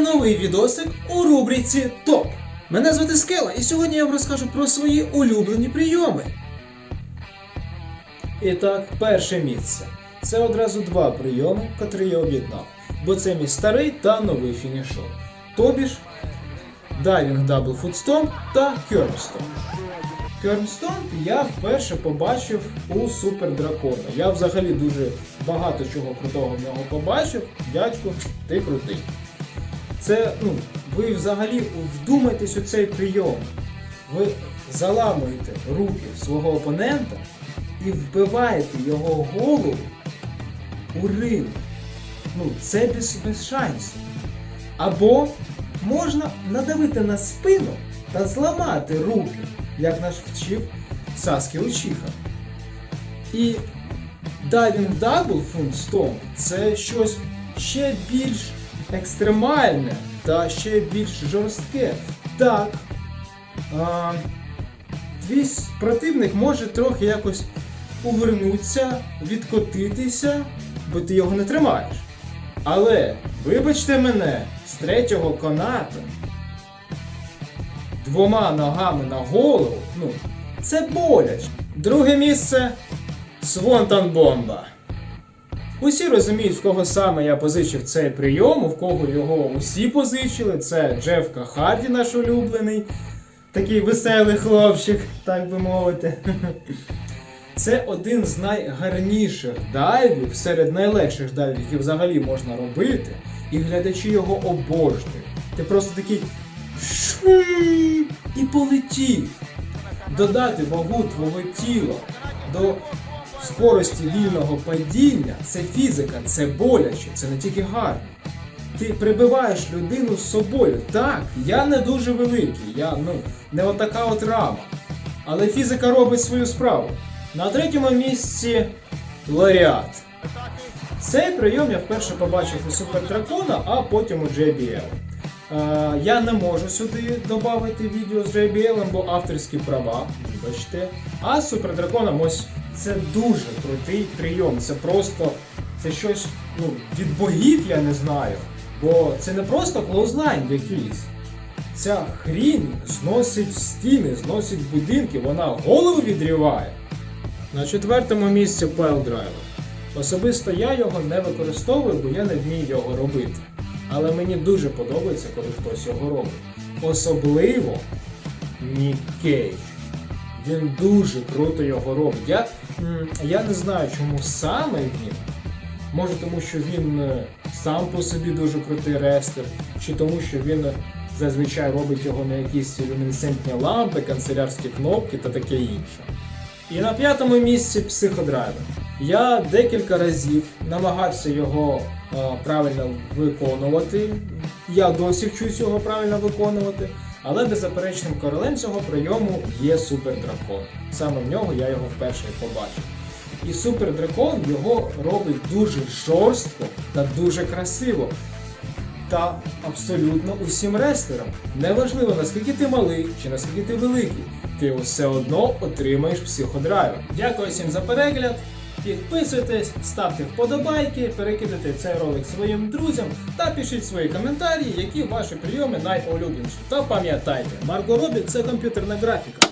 новий відосик у рубриці ТОП. Мене звати Скела, і сьогодні я вам розкажу про свої улюблені прийоми. І так, перше місце. Це одразу два прийоми, котрі я об'єднав. Бо це мій старий та новий фінішор. Тобі ж Diving Double Foot та Curvestomp. Curvestomp я вперше побачив у Супер Дракона. Я взагалі дуже багато чого крутого в нього побачив. Дядьку, ти крутий. Це, ну, ви взагалі вдумайтесь у цей прийом. Ви заламуєте руки свого опонента і вбиваєте його голову у ринг. Ну, це без, без шансів. Або можна надавити на спину та зламати руки, як наш вчив Саскі Учіха. І Double Front Stomp – це щось ще більш екстремальне та ще більш жорстке. Так, а, твій противник може трохи якось увернутися, відкотитися, бо ти його не тримаєш. Але, вибачте мене, з третього канату двома ногами на голову, ну, це боляче. Друге місце Свонтон Бомба. Усі розуміють, в кого саме я позичив цей прийом, у кого його усі позичили. Це Джефка Харді, наш улюблений, такий веселий хлопчик, так би мовити. Це один з найгарніших дайвів серед найлегших дайвів, які взагалі можна робити, і глядачі його обожнюють. Ти просто такий і полетів. Додати вагу твого тіла до скорості вільного падіння це фізика, це боляче, це не тільки гарно. Ти прибиваєш людину з собою. Так, я не дуже великий, я ну, не отака от рама. Але фізика робить свою справу. На третьому місці Ларіат. Цей прийом я вперше побачив у Супер Дракона, а потім у JBL. Е, я не можу сюди додати відео з JBL, бо авторські права, вибачте. А з Супер Драконом ось це дуже крутий прийом. Це просто це щось ну, від богів, я не знаю. Бо це не просто клоузлайн якийсь. Ця хрінь зносить стіни, зносить будинки, вона голову відріває. На четвертому місці Piledriver. Особисто я його не використовую, бо я не вмію його робити. Але мені дуже подобається, коли хтось його робить. Особливо Нік Кейдж. Він дуже круто його робить. Я, я не знаю, чому саме він. Може тому, що він е, сам по собі дуже крутий рестер, чи тому, що він зазвичай робить його на якісь люмінесцентні лампи, канцелярські кнопки та таке інше. І на п'ятому місці психодрайвер. Я декілька разів намагався його е, правильно виконувати. Я досі вчусь його правильно виконувати. Але беззаперечним королем цього прийому є Супер Дракон. Саме в нього я його вперше побачив. І Супер Дракон його робить дуже жорстко та дуже красиво. Та абсолютно усім рестлерам. Неважливо наскільки ти малий чи наскільки ти великий, ти все одно отримаєш психодрайвер. Дякую всім за перегляд. Підписуйтесь, ставте вподобайки, перекидайте цей ролик своїм друзям та пишіть свої коментарі, які ваші прийоми найулюбленіші. Та пам'ятайте, Марго Робі це комп'ютерна графіка.